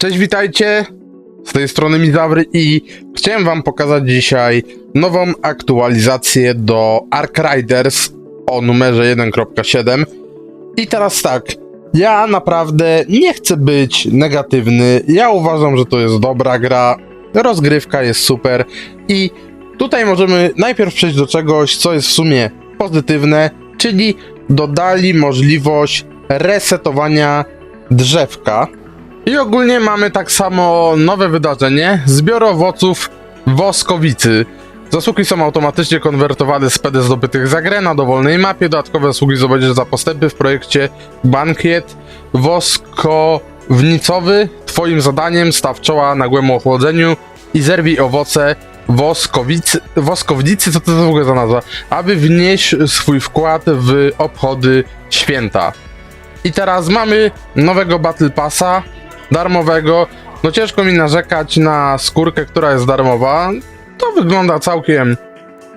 Cześć, witajcie! Z tej strony Mizawry i chciałem wam pokazać dzisiaj nową aktualizację do Ark Riders o numerze 1.7 i teraz tak, ja naprawdę nie chcę być negatywny, ja uważam, że to jest dobra gra, rozgrywka jest super i tutaj możemy najpierw przejść do czegoś, co jest w sumie pozytywne, czyli dodali możliwość resetowania drzewka. I ogólnie mamy tak samo nowe wydarzenie, zbiór owoców woskowicy. Zasługi są automatycznie konwertowane z PD zdobytych za grę na dowolnej mapie. Dodatkowe zasługi zdobędziesz za postępy w projekcie Bankiet Woskownicowy. Twoim zadaniem staw czoła nagłemu ochłodzeniu i zerwij owoce woskowicy, woskownicy, co to w ogóle za nazwa, aby wnieść swój wkład w obchody święta. I teraz mamy nowego Battle Passa, darmowego. No ciężko mi narzekać na skórkę, która jest darmowa. To wygląda całkiem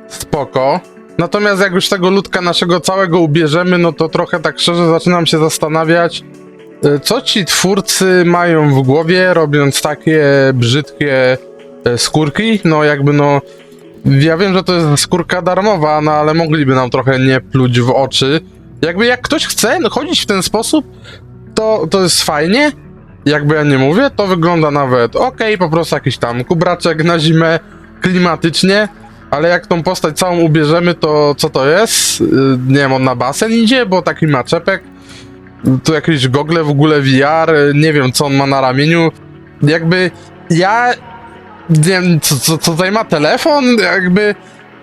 spoko. Natomiast jak już tego ludka naszego całego ubierzemy, no to trochę tak szczerze zaczynam się zastanawiać, y, co ci twórcy mają w głowie, robiąc takie brzydkie e, skórki. No jakby no... Ja wiem, że to jest skórka darmowa, no ale mogliby nam trochę nie pluć w oczy. Jakby jak ktoś chce chodzić w ten sposób, to, to jest fajnie. Jakby ja nie mówię, to wygląda nawet ok, po prostu jakiś tam kubraczek na zimę, klimatycznie. Ale jak tą postać całą ubierzemy, to co to jest? Yy, Nie wiem, on na basen idzie, bo taki ma czepek. Tu jakieś gogle w ogóle VR, yy, nie wiem co on ma na ramieniu. Jakby ja nie wiem, co, co, co tutaj ma telefon, jakby.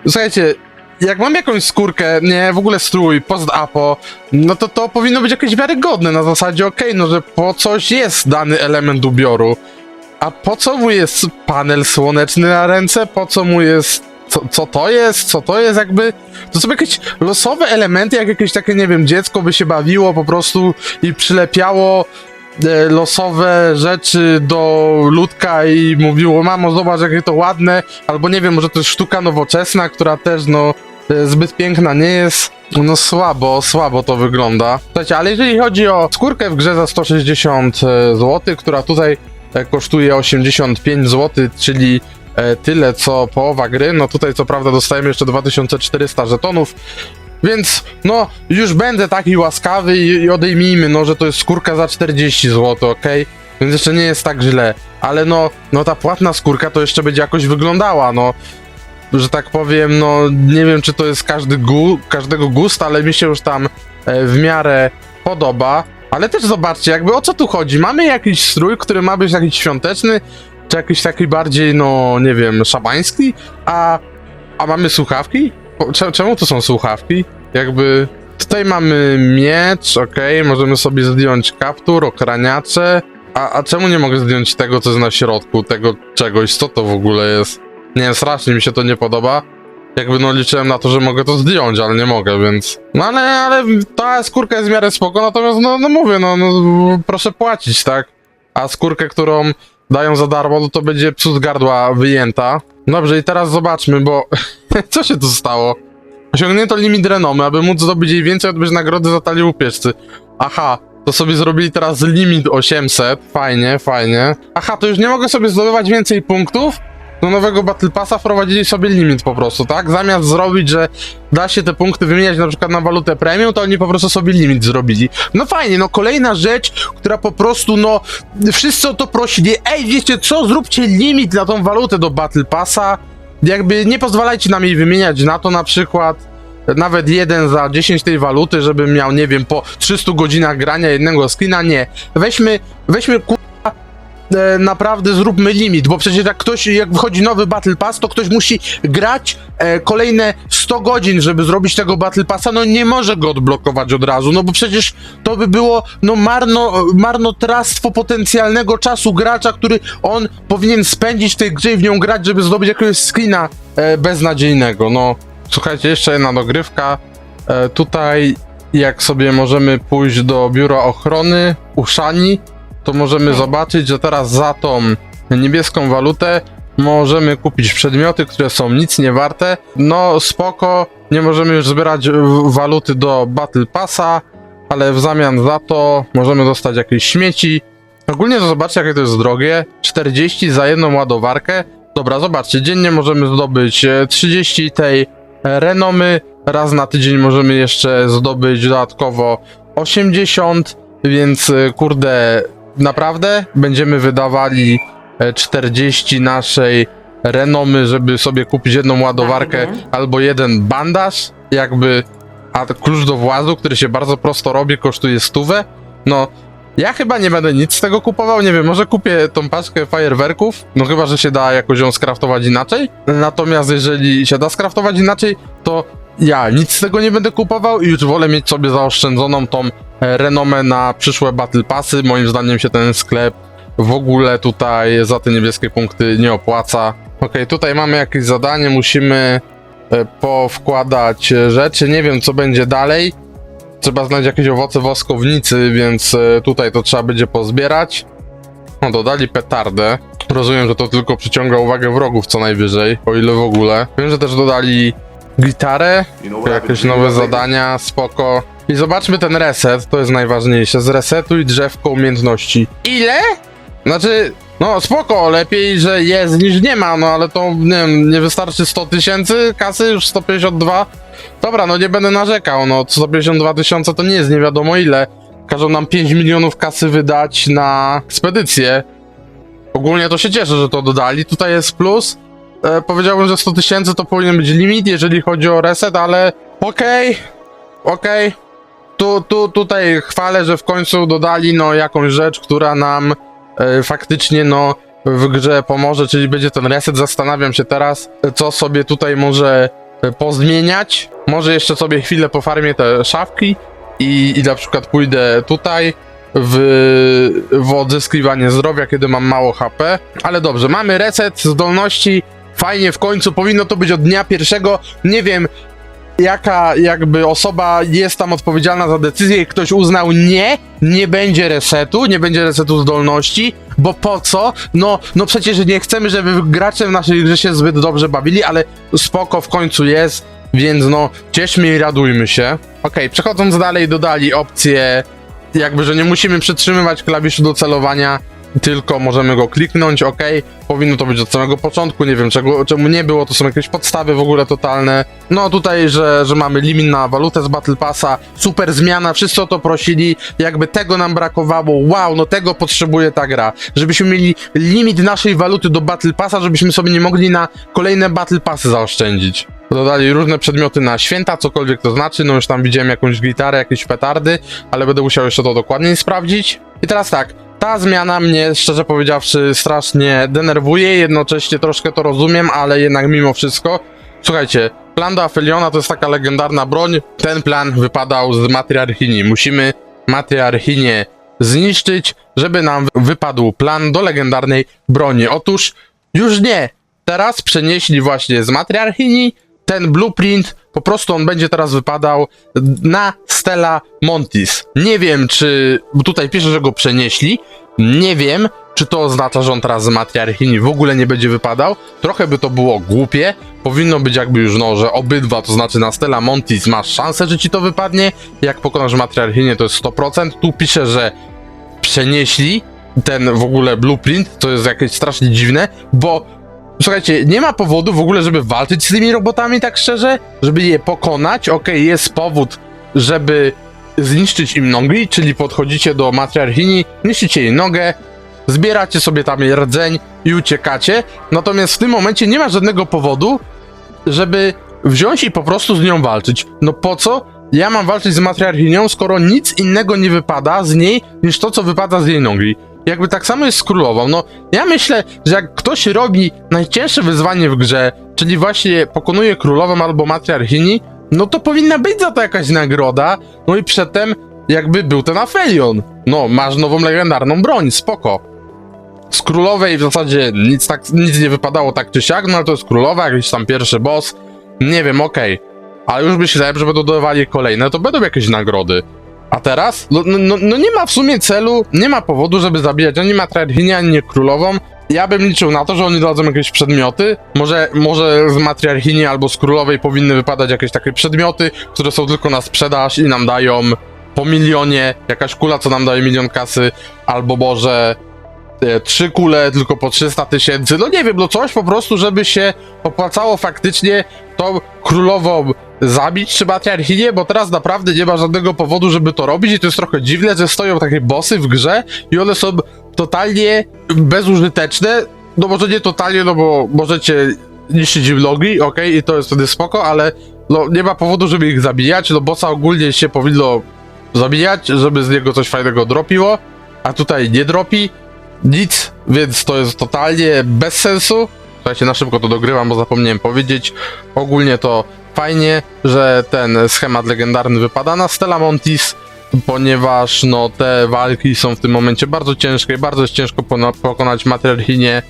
Słuchajcie, jak mam jakąś skórkę, nie, w ogóle strój, post-apo, no to to powinno być jakieś wiarygodne, na zasadzie okej, no że po coś jest dany element ubioru, a po co mu jest panel słoneczny na ręce, po co mu jest, co, co to jest, co to jest jakby, to są jakieś losowe elementy, jak jakieś takie, nie wiem, dziecko by się bawiło po prostu i przylepiało e, losowe rzeczy do ludka i mówiło, mamo, zobacz jakie to ładne, albo nie wiem, może to jest sztuka nowoczesna, która też, no, zbyt piękna nie jest. No słabo, słabo to wygląda. Słuchajcie, ale jeżeli chodzi o skórkę w grze za 160 zł, która tutaj e, kosztuje 85 zł, czyli e, tyle co połowa gry, no tutaj co prawda dostajemy jeszcze 2400 żetonów, więc no już będę taki łaskawy i, i odejmijmy, no że to jest skórka za 40 zł, ok? Więc jeszcze nie jest tak źle, ale no, no ta płatna skórka to jeszcze będzie jakoś wyglądała, no że tak powiem, no nie wiem czy to jest każdy gu, każdego gust, ale mi się już tam e, w miarę podoba. Ale też zobaczcie, jakby o co tu chodzi? Mamy jakiś strój, który ma być jakiś świąteczny, czy jakiś taki bardziej, no nie wiem, szabański, a, a mamy słuchawki? Czemu to są słuchawki? Jakby tutaj mamy miecz, okej, możemy sobie zdjąć kaptur, okraniacze, a, a czemu nie mogę zdjąć tego, co jest na środku, tego czegoś, co to w ogóle jest? Nie wiem, strasznie mi się to nie podoba. Jakby no liczyłem na to, że mogę to zdjąć, ale nie mogę, więc... No ale, ale ta skórka jest w miarę spoko, natomiast no, no mówię, no, no proszę płacić, tak? A skórkę, którą dają za darmo, no to będzie psu z gardła wyjęta. Dobrze, i teraz zobaczmy, bo... Co się tu stało? Osiągnięto limit renomy, aby móc zdobyć jej więcej, odbyć nagrody za talię upieczcy. Aha, to sobie zrobili teraz limit 800, fajnie, fajnie. Aha, to już nie mogę sobie zdobywać więcej punktów? Do nowego Battle Passa wprowadzili sobie limit po prostu, tak? Zamiast zrobić, że da się te punkty wymieniać na przykład na walutę premium, to oni po prostu sobie limit zrobili. No fajnie, no kolejna rzecz, która po prostu, no, wszyscy o to prosili. Ej, wiecie co, zróbcie limit na tą walutę do Battle Passa. Jakby nie pozwalajcie nam jej wymieniać na to na przykład. Nawet jeden za 10 tej waluty, żebym miał, nie wiem, po 300 godzinach grania jednego skina, nie. Weźmy, weźmy ku e, naprawdę zróbmy limit, bo przecież jak ktoś, jak wychodzi nowy Battle Pass, to ktoś musi grać e, kolejne 100 godzin, żeby zrobić tego Battle Passa, no nie może go odblokować od razu, no bo przecież to by było, no marno, marnotrawstwo potencjalnego czasu gracza, który on powinien spędzić w tej grze i w nią grać, żeby zdobyć jakiegoś skina e, beznadziejnego, no. Słuchajcie, jeszcze jedna dogrywka, e, tutaj jak sobie możemy pójść do biura ochrony u Shani, to możemy zobaczyć, że teraz za tą niebieską walutę możemy kupić przedmioty, które są nic nie warte. No spoko, nie możemy już zbierać waluty do Battle Passa, ale w zamian za to możemy dostać jakieś śmieci. Ogólnie to zobaczcie, jakie to jest drogie. 40 za jedną ładowarkę. Dobra, zobaczcie, dziennie możemy zdobyć e, 30 tej e, renomy. Raz na tydzień możemy jeszcze zdobyć dodatkowo 80, więc e, kurde, naprawdę będziemy wydawali e, 40 naszej renomy, żeby sobie kupić jedną ładowarkę Fajnie. albo jeden bandaż, jakby, a klucz do włazu, który się bardzo prosto robi, kosztuje stówę. No, ja chyba nie będę nic z tego kupował, nie wiem, może kupię tą paczkę fajerwerków, no chyba, że się da jakoś ją skraftować inaczej. Natomiast jeżeli się da skraftować inaczej, to ja nic z tego nie będę kupował i już wolę mieć sobie zaoszczędzoną tą e, renomę na przyszłe battle passy. Moim zdaniem się ten sklep w ogóle tutaj za te niebieskie punkty nie opłaca. Okej, tutaj mamy jakieś zadanie, musimy e, powkładać e, rzeczy, nie wiem co będzie dalej. Trzeba znaleźć jakieś owoce woskownicy, więc e, tutaj to trzeba będzie pozbierać. No, dodali petardę. Rozumiem, że to tylko przyciąga uwagę wrogów co najwyżej, o ile w ogóle. Wiem, że też dodali gitarę, jakieś nowe zadania, spoko. I zobaczmy ten reset, to jest najważniejsze. Zresetuj drzewko umiejętności. Ile? Znaczy, no spoko, lepiej, że jest niż nie ma, no ale to, nie wiem, nie wystarczy 100 tysięcy kasy, już 152. Dobra, no nie będę narzekał, no 152 tysiące to nie jest nie wiadomo ile. Każą nam 5 milionów kasy wydać na spedycję. Ogólnie to się cieszę, że to dodali. Tutaj jest plus. E, powiedziałbym, że 100 tysięcy to powinien być limit, jeżeli chodzi o reset, ale okej, okej. Tu, tu, tutaj chwalę, że w końcu dodali no jakąś rzecz, która nam e, faktycznie no w grze pomoże, czyli będzie ten reset. Zastanawiam się teraz, co sobie tutaj może e, pozmieniać. Może jeszcze sobie chwilę pofarmię te szafki i, i na przykład pójdę tutaj w, w odzyskiwanie zdrowia, kiedy mam mało HP. Ale dobrze, mamy reset zdolności. Fajnie, w końcu powinno to być od dnia pierwszego. Nie wiem, jaka jakby osoba jest tam odpowiedzialna za decyzję i ktoś uznał nie, nie będzie resetu, nie będzie resetu zdolności, bo po co? No, no przecież nie chcemy, żeby gracze w naszej grze się zbyt dobrze bawili, ale spoko w końcu jest, więc no cieszmy i radujmy się. Okej, przechodząc dalej dodali opcję jakby, że nie musimy przytrzymywać klawiszu do celowania, tylko możemy go kliknąć, ok. Powinno to być od samego początku, nie wiem czego, czemu nie było, to są jakieś podstawy w ogóle totalne. No tutaj, że, że mamy limit na walutę z Battle Passa, super zmiana, wszyscy o to prosili, jakby tego nam brakowało, wow, no tego potrzebuje ta gra. Żebyśmy mieli limit naszej waluty do Battle Passa, żebyśmy sobie nie mogli na kolejne Battle Passy zaoszczędzić. Dodali różne przedmioty na święta, cokolwiek to znaczy, no już tam widziałem jakąś gitarę, jakieś petardy, ale będę musiał jeszcze to dokładniej sprawdzić. I teraz tak, ta zmiana mnie, szczerze powiedziawszy, strasznie denerwuje, jednocześnie troszkę to rozumiem, ale jednak mimo wszystko. Słuchajcie, plan do Apheliona to jest taka legendarna broń, ten plan wypadał z Matriarchini. Musimy Matriarchinię zniszczyć, żeby nam wypadł plan do legendarnej broni. Otóż już nie, teraz przenieśli właśnie z Matriarchini ten blueprint, po prostu on będzie teraz wypadał na Stella Montis. Nie wiem, czy. Tutaj pisze, że go przenieśli. Nie wiem, czy to oznacza, że on teraz z Matriarchini w ogóle nie będzie wypadał. Trochę by to było głupie. Powinno być jakby już, no, że obydwa, to znaczy na Stella Montis masz szansę, że ci to wypadnie. Jak pokonasz Matriarchinię, to jest 100%. Tu pisze, że przenieśli ten w ogóle blueprint, to jest jakieś strasznie dziwne, bo Słuchajcie, nie ma powodu w ogóle, żeby walczyć z tymi robotami, tak szczerze, żeby je pokonać. Okej, jest powód, żeby zniszczyć im nogi, czyli podchodzicie do matriarchini, niszczycie jej nogę, zbieracie sobie tam jej rdzeń i uciekacie. Natomiast w tym momencie nie ma żadnego powodu, żeby wziąć i po prostu z nią walczyć. No po co? Ja mam walczyć z matriarchinią, skoro nic innego nie wypada z niej, niż to, co wypada z jej nogi. Jakby tak samo jest z królową. No, ja myślę, że jak ktoś robi najcięższe wyzwanie w grze, czyli właśnie pokonuje królową albo matriarchini, no to powinna być za to jakaś nagroda. No i przedtem jakby był ten Aphelion. No, masz nową legendarną broń, spoko. Z królowej w zasadzie nic, tak, nic nie wypadało tak czy siak, no ale to jest królowa, jakiś tam pierwszy boss. Nie wiem, okej. Ale już myślałem, że będą dodawali kolejne, to będą jakieś nagrody. A teraz? No, no, no, no nie ma w sumie celu, nie ma powodu, żeby zabijać ani matriarchinię, ani królową. Ja bym liczył na to, że oni dadzą jakieś przedmioty. Może, może z matriarchini albo z królowej powinny wypadać jakieś takie przedmioty, które są tylko na sprzedaż i nam dają po milionie, jakaś kula, co nam daje milion kasy, albo może e, trzy kule tylko po 300 tysięcy, no nie wiem, no coś po prostu, żeby się opłacało faktycznie tą królową zabić czy matriarchinię, bo teraz naprawdę nie ma żadnego powodu, żeby to robić i to jest trochę dziwne, że stoją takie bossy w grze i one są totalnie bezużyteczne, no może nie totalnie, no bo możecie niszczyć vlogi, okej, i to jest wtedy spoko, ale no nie ma powodu, żeby ich zabijać, no bossa ogólnie się powinno zabijać, żeby z niego coś fajnego dropiło, a tutaj nie dropi nic, więc to jest totalnie bez sensu. Słuchajcie, na szybko to dogrywam, bo zapomniałem powiedzieć. Ogólnie to fajnie, że ten schemat legendarny wypada na Stella Montis, ponieważ no te walki są w tym momencie bardzo ciężkie, bardzo jest ciężko pokonać matriarchinię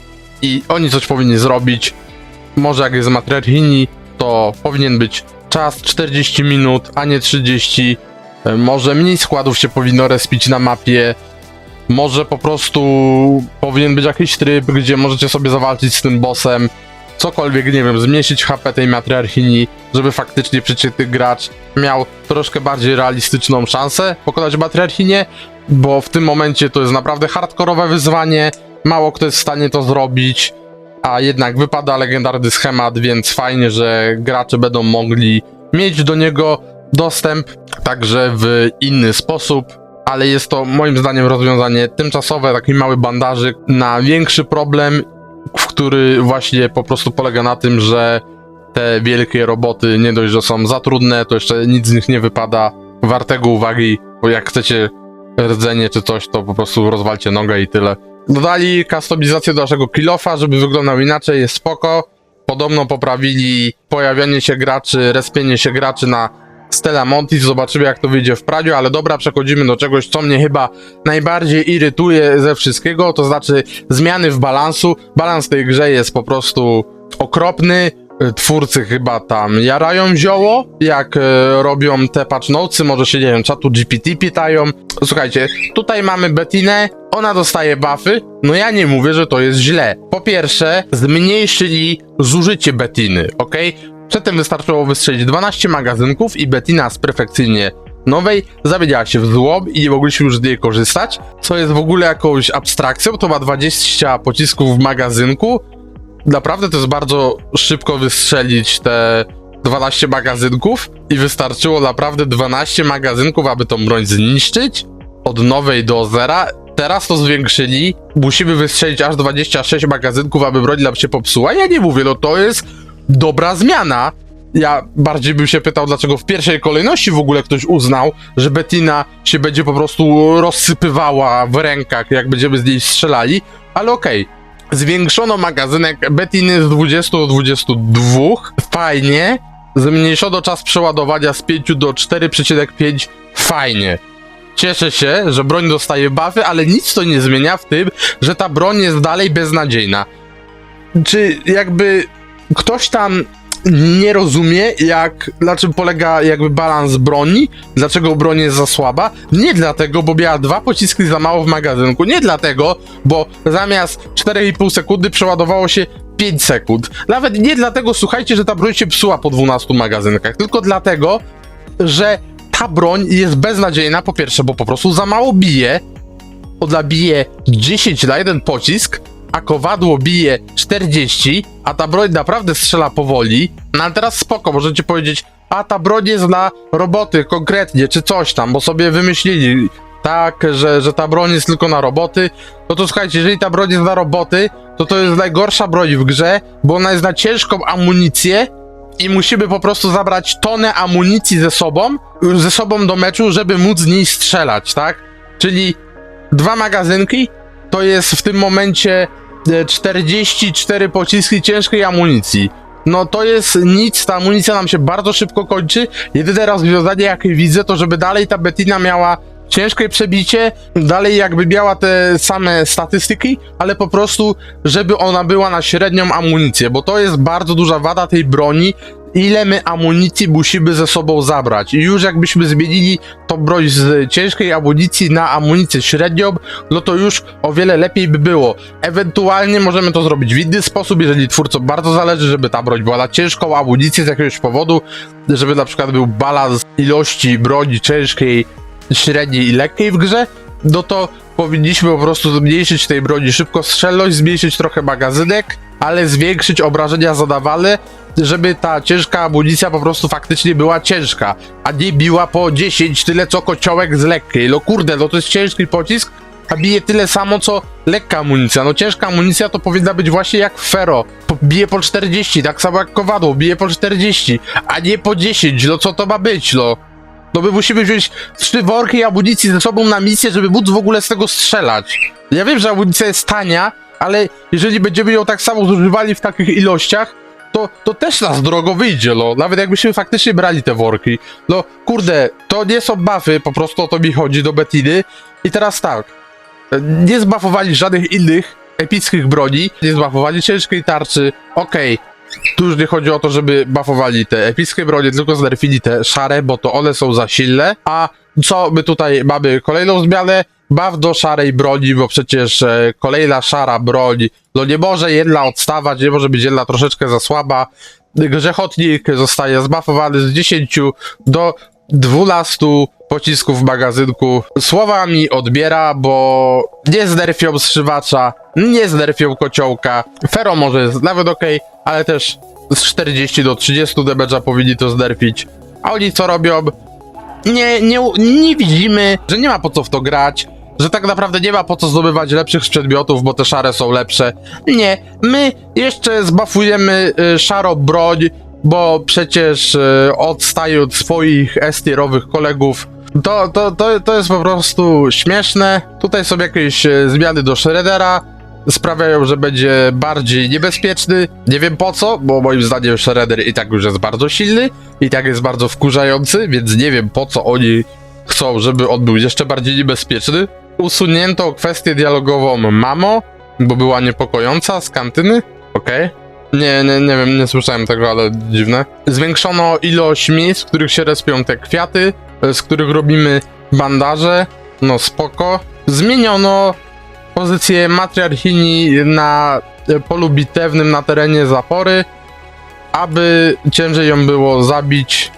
i oni coś powinni zrobić. Może jak jest matriarchini, to powinien być czas 40 minut, a nie 30. E, Może mniej składów się powinno respić na mapie. Może po prostu powinien być jakiś tryb, gdzie możecie sobie zawalczyć z tym bossem. Cokolwiek, nie wiem, zmniejszyć HP tej matriarchini, żeby faktycznie przeciętny gracz miał troszkę bardziej realistyczną szansę pokonać matriarchinię, bo w tym momencie to jest naprawdę hardkorowe wyzwanie. Mało kto jest w stanie to zrobić, a jednak wypada legendarny schemat, więc fajnie, że gracze będą mogli mieć do niego dostęp także w inny sposób, ale jest to moim zdaniem rozwiązanie tymczasowe, taki mały bandażyk na większy problem, który właśnie po prostu polega na tym, że te wielkie roboty nie dość, że są za trudne, to jeszcze nic z nich nie wypada wartego uwagi, bo jak chcecie rdzenie czy coś, to po prostu rozwalcie nogę i tyle. Dodali kustomizację do naszego kilofa, żeby wyglądał inaczej, jest spoko. Podobno poprawili pojawianie się graczy, respienie się graczy na Stella Montis, zobaczymy jak to wyjdzie w Pradiu, ale dobra, przechodzimy do czegoś, co mnie chyba najbardziej irytuje ze wszystkiego, to znaczy zmiany w balansu. Balans tej grze jest po prostu okropny. Twórcy chyba tam jarają zioło, jak e, robią te patch może się, nie wiem, czatu GPT pytają. Słuchajcie, tutaj mamy Bettinę, ona dostaje buffy, no ja nie mówię, że to jest źle. Po pierwsze, zmniejszyli zużycie Bettiny, ok? Przedtem wystarczyło wystrzelić 12 magazynków i Bettina z perfekcyjnie nowej zamieniała się w złom i nie mogliśmy już z niej korzystać, co jest w ogóle jakąś abstrakcją, to ma 20 pocisków w magazynku. Naprawdę to jest bardzo szybko wystrzelić te 12 magazynków i wystarczyło naprawdę 12 magazynków, aby tą broń zniszczyć od nowej do zera. Teraz to zwiększyli. Musimy wystrzelić aż 26 magazynków, aby broń nam się popsuła. Ja nie mówię, no to jest dobra zmiana. Ja bardziej bym się pytał, dlaczego w pierwszej kolejności w ogóle ktoś uznał, że Bettina się będzie po prostu rozsypywała w rękach, jak będziemy z niej strzelali, ale okej. Zwiększono magazynek Bettiny z 20 do 22. Fajnie. Zmniejszono czas przeładowania z 5 do 4,5. Fajnie. Cieszę się, że broń dostaje buffy, ale nic to nie zmienia w tym, że ta broń jest dalej beznadziejna. Czy jakby ktoś tam nie rozumie, jak, na czym polega jakby balans broni, dlaczego broń jest za słaba. Nie dlatego, bo miała dwa pociski za mało w magazynku. Nie dlatego, bo zamiast 4,5 sekundy przeładowało się 5 sekund. Nawet nie dlatego, słuchajcie, że ta broń się psuła po 12 magazynkach, tylko dlatego, że ta broń jest beznadziejna, po pierwsze, bo po prostu za mało bije. Ona bije 10 na jeden pocisk, a kowadło bije 40, a ta broń naprawdę strzela powoli. No ale teraz spoko, możecie powiedzieć, a ta broń jest na roboty konkretnie, czy coś tam, bo sobie wymyślili tak, że, że ta broń jest tylko na roboty. No to słuchajcie, jeżeli ta broń jest na roboty, to to jest najgorsza broń w grze, bo ona jest na ciężką amunicję i musimy po prostu zabrać tonę amunicji ze sobą, ze sobą do meczu, żeby móc z niej strzelać, tak? Czyli dwa magazynki to jest w tym momencie 44 pociski ciężkiej amunicji. No to jest nic, ta amunicja nam się bardzo szybko kończy. Jedyne rozwiązanie jakie widzę to żeby dalej ta Bettina miała ciężkie przebicie, dalej jakby miała te same statystyki, ale po prostu żeby ona była na średnią amunicję, bo to jest bardzo duża wada tej broni, ile my amunicji musimy ze sobą zabrać. I już jakbyśmy zmienili tą broń z ciężkiej amunicji na amunicję średnią, no to już o wiele lepiej by było. Ewentualnie możemy to zrobić w inny sposób, jeżeli twórcom bardzo zależy, żeby ta broń była na ciężką amunicję z jakiegoś powodu, żeby na przykład był balans ilości broni ciężkiej, średniej i lekkiej w grze, no to powinniśmy po prostu zmniejszyć tej broni szybkostrzelność, zmniejszyć trochę magazynek, ale zwiększyć obrażenia zadawane, żeby ta ciężka amunicja po prostu faktycznie była ciężka, a nie biła po 10, tyle co kociołek z lekkiej. No kurde, no to jest ciężki pocisk, a bije tyle samo co lekka amunicja. No ciężka amunicja to powinna być właśnie jak Fero. Bije po 40, tak samo jak kowadło, bije po 40, a nie po 10. No co to ma być, no? No my musimy wziąć trzy worki amunicji ze sobą na misję, żeby móc w ogóle z tego strzelać. Ja wiem, że amunicja jest tania, ale jeżeli będziemy ją tak samo zużywali w takich ilościach, to, to też nas drogo wyjdzie, no. Nawet jakbyśmy faktycznie brali te worki. No, kurde, to nie są buffy, po prostu o to mi chodzi do Betiny. I teraz tak, nie zbafowali żadnych innych epickich broni, nie zbafowali ciężkiej tarczy, okej. Tu już nie chodzi o to, żeby buffowali te epickie bronie, tylko znerfili te szare, bo to one są za silne. A co my tutaj mamy? Kolejną zmianę? Buff do szarej broni, bo przecież e, kolejna szara broń, no nie może jedna odstawać, nie może być jedna troszeczkę za słaba. Grzechotnik zostaje zbuffowany z 10 do 12 pocisków w magazynku. Słowa mi odbiera, bo nie znerfią strzywacza, nie znerfią kociołka. Fero może jest nawet ok, ale też z 40 do 30 damage'a powinni to znerfić. A oni co robią? Nie, nie, nie widzimy, że nie ma po co w to grać, że tak naprawdę nie ma po co zdobywać lepszych przedmiotów, bo te szare są lepsze. Nie, my jeszcze zbafujemy y, broń, bo przecież y, odstaje od swoich S-tierowych kolegów. To, to, to, to jest po prostu śmieszne. Tutaj są jakieś y, zmiany do Shreddera. Sprawiają, że będzie bardziej niebezpieczny. Nie wiem po co, bo moim zdaniem Shredder i tak już jest bardzo silny, i tak jest bardzo wkurzający, więc nie wiem po co oni chcą, żeby on był jeszcze bardziej niebezpieczny. Usunięto kwestię dialogową Mamo, bo była niepokojąca z kantyny. Okej. Nie, nie, nie wiem, nie słyszałem tego, ale dziwne. Zwiększono ilość miejsc, w których się respią te kwiaty, z których robimy bandaże. No spoko. Zmieniono pozycję matriarchini na polu bitewnym na terenie zapory, aby ciężej ją było zabić.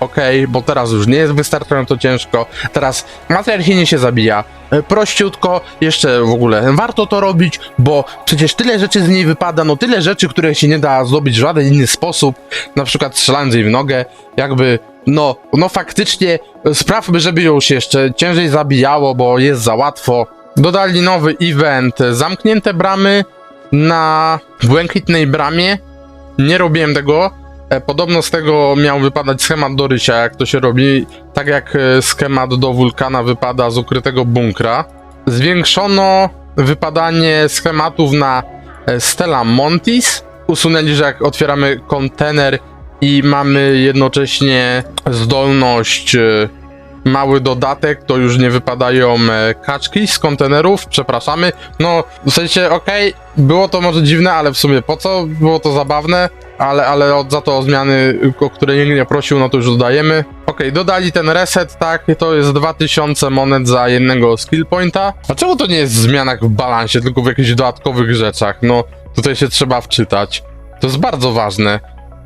Okej, bo teraz już nie jest wystarczająco ciężko. Teraz matriarchini się zabija. E, Prościutko, jeszcze w ogóle warto to robić, bo przecież tyle rzeczy z niej wypada, no tyle rzeczy, które się nie da zrobić w żaden inny sposób, na przykład strzelając jej w nogę, jakby, no, no faktycznie sprawmy, żeby ją się jeszcze ciężej zabijało, bo jest za łatwo. Dodali nowy event, zamknięte bramy na błękitnej bramie, nie robiłem tego. E, Podobno z tego miał wypadać schemat do rysia, jak to się robi, tak jak e, schemat do wulkana wypada z ukrytego bunkra. Zwiększono wypadanie schematów na e, Stella Montis. Usunęli, że jak otwieramy kontener i mamy jednocześnie zdolność mały dodatek, to już nie wypadają e, kaczki z kontenerów, przepraszamy. No, w sensie, okej, było to może dziwne, ale w sumie po co? Było to zabawne, ale, ale od, za to zmiany, o które nikt nie prosił, no to już dodajemy. Okej, dodali ten reset, tak, to jest 2000 monet za jednego skill pointa. Dlaczego to nie jest w w balansie, tylko w jakichś dodatkowych rzeczach? No, tutaj się trzeba wczytać. To jest bardzo ważne.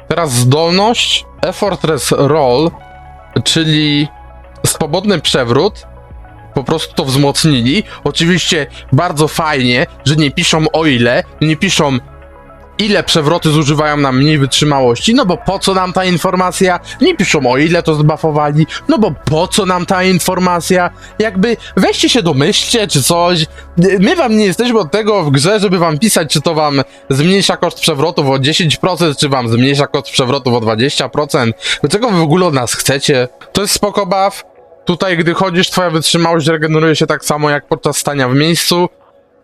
Teraz zdolność Effortless Roll, czyli swobodny przewrót, po prostu to wzmocnili. Oczywiście bardzo fajnie, że nie piszą o ile, nie piszą ile przewroty zużywają nam mniej wytrzymałości, no bo po co nam ta informacja? Nie piszą o ile to zbafowali, no bo po co nam ta informacja? Jakby weźcie się domyślcie czy coś. My wam nie jesteśmy od tego w grze, żeby wam pisać, czy to wam zmniejsza koszt przewrotów o 10%, czy wam zmniejsza koszt przewrotów o 20%. Dlaczego wy w ogóle od nas chcecie? To jest spoko buff. Tutaj, gdy chodzisz, twoja wytrzymałość regeneruje się tak samo jak podczas stania w miejscu.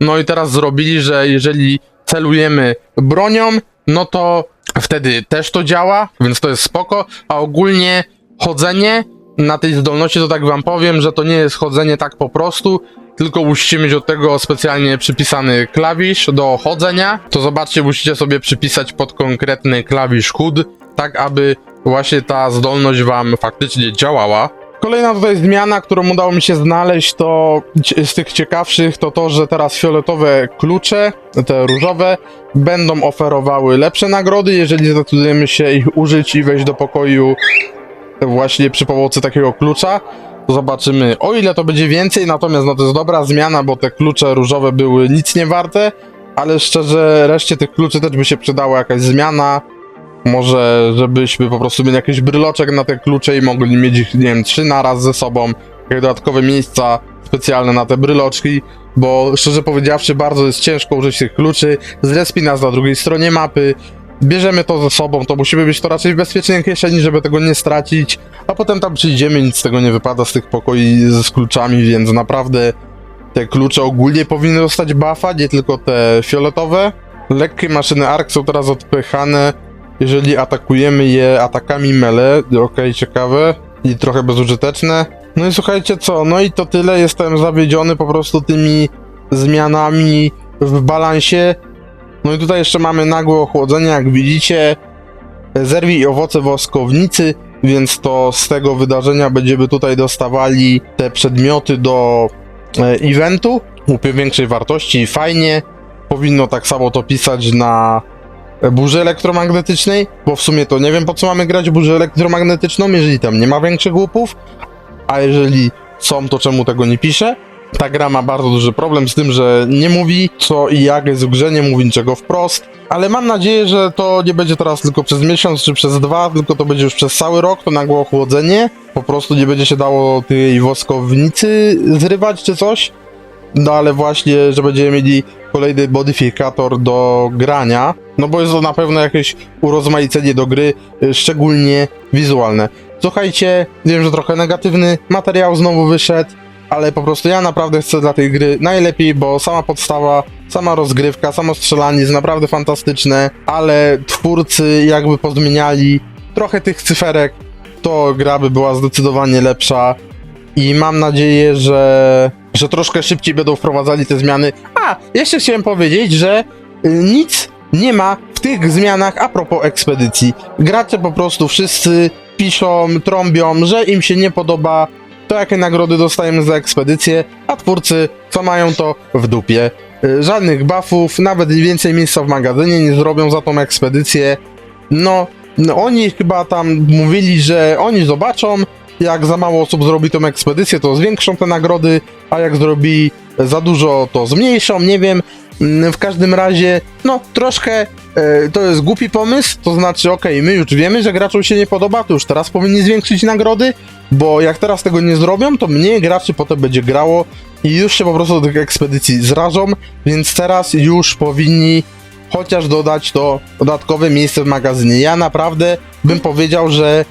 No i teraz zrobili, że jeżeli celujemy bronią, no to wtedy też to działa, więc to jest spoko. A ogólnie chodzenie na tej zdolności, to tak wam powiem, że to nie jest chodzenie tak po prostu, tylko musicie mieć do tego specjalnie przypisany klawisz do chodzenia. To zobaczcie, musicie sobie przypisać pod konkretny klawisz HUD, tak aby właśnie ta zdolność wam faktycznie działała. Kolejna tutaj zmiana, którą udało mi się znaleźć, to z tych ciekawszych, to to, że teraz fioletowe klucze, te różowe, będą oferowały lepsze nagrody, jeżeli zdecydujemy się ich użyć i wejść do pokoju właśnie przy pomocy takiego klucza. Zobaczymy, o ile to będzie więcej, natomiast no to jest dobra zmiana, bo te klucze różowe były nic nie warte, ale szczerze, reszcie tych kluczy też by się przydała jakaś zmiana. Może, żebyśmy po prostu mieli jakiś bryloczek na te klucze i mogli mieć ich, nie wiem, trzy naraz ze sobą, jakieś dodatkowe miejsca specjalne na te bryloczki, bo szczerze powiedziawszy, bardzo jest ciężko użyć tych kluczy. Zrespi nas na drugiej stronie mapy, bierzemy to ze sobą, to musimy być to raczej w bezpiecznej kieszeni, żeby tego nie stracić, a potem tam przyjdziemy, nic z tego nie wypada z tych pokoi z, kluczami, więc naprawdę te klucze ogólnie powinny dostać buffa, nie tylko te fioletowe. Lekkie maszyny ARK są teraz odpychane, jeżeli atakujemy je atakami melee, okej, ciekawe i trochę bezużyteczne. No i słuchajcie co, no i to tyle, jestem zawiedziony po prostu tymi zmianami w balansie. No i tutaj jeszcze mamy nagłe ochłodzenie, jak widzicie. Zerwij i owoce woskownicy, więc to z tego wydarzenia będziemy tutaj dostawali te przedmioty do e, eventu. Łupie większej wartości, fajnie. Powinno tak samo to pisać na burzy elektromagnetycznej, bo w sumie to nie wiem po co mamy grać burzę elektromagnetyczną, jeżeli tam nie ma większych łupów, a jeżeli są, to czemu tego nie pisze? Ta gra ma bardzo duży problem z tym, że nie mówi co i jak jest w grze, nie mówi niczego wprost, ale mam nadzieję, że to nie będzie teraz tylko przez miesiąc czy przez dwa, tylko to będzie już przez cały rok, to nagłe ochłodzenie. Po prostu nie będzie się dało tej woskownicy zrywać czy coś. No ale właśnie, że będziemy mieli kolejny modyfikator do grania, no bo jest to na pewno jakieś urozmaicenie do gry, y, szczególnie wizualne. Słuchajcie, wiem, że trochę negatywny materiał znowu wyszedł, ale po prostu ja naprawdę chcę dla tej gry najlepiej, bo sama podstawa, sama rozgrywka, samo strzelanie jest naprawdę fantastyczne, ale twórcy jakby pozmieniali trochę tych cyferek, to gra by była zdecydowanie lepsza i mam nadzieję, że, że troszkę szybciej będą wprowadzali te zmiany. A, jeszcze chciałem powiedzieć, że y, nic nie ma w tych zmianach a propos ekspedycji. Gracze po prostu wszyscy piszą, trąbią, że im się nie podoba to, jakie nagrody dostajemy za ekspedycję, a twórcy co mają to w dupie. Y, Żadnych buffów, nawet więcej miejsca w magazynie nie zrobią za tą ekspedycję. No, no oni chyba tam mówili, że oni zobaczą, jak za mało osób zrobi tą ekspedycję, to zwiększą te nagrody, a jak zrobi za dużo, to zmniejszą, nie wiem. Mm, W każdym razie, no troszkę e, to jest głupi pomysł, to znaczy, okej, my już wiemy, że graczom się nie podoba, to już teraz powinni zwiększyć nagrody, bo jak teraz tego nie zrobią, to mniej graczy potem będzie grało i już się po prostu do tych ekspedycji zrażą, więc teraz już powinni chociaż dodać to dodatkowe miejsce w magazynie. Ja naprawdę bym powiedział, że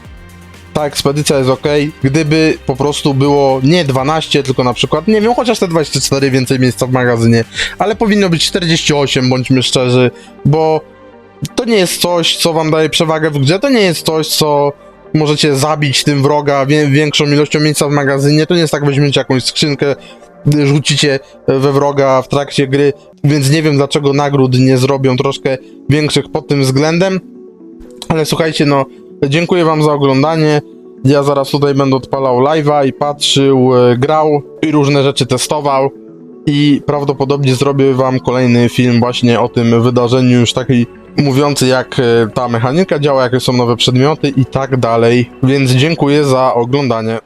ta ekspedycja jest ok, gdyby po prostu było nie 12, tylko na przykład, nie wiem, chociaż te 24 więcej miejsca w magazynie, ale powinno być 48, bądźmy szczerzy, bo to nie jest coś, co wam daje przewagę w grze, to nie jest coś, co możecie zabić tym wroga większą ilością miejsca w magazynie, to nie jest tak, weźmiecie jakąś skrzynkę, rzucicie we wroga w trakcie gry, więc nie wiem dlaczego nagród nie zrobią troszkę większych pod tym względem, ale słuchajcie, no, dziękuję wam za oglądanie. Ja zaraz tutaj będę odpalał live'a i patrzył, e, grał i różne rzeczy testował. I prawdopodobnie zrobię wam kolejny film właśnie o tym wydarzeniu, już taki mówiący jak e, ta mechanika działa, jakie są nowe przedmioty i tak dalej. Więc dziękuję za oglądanie.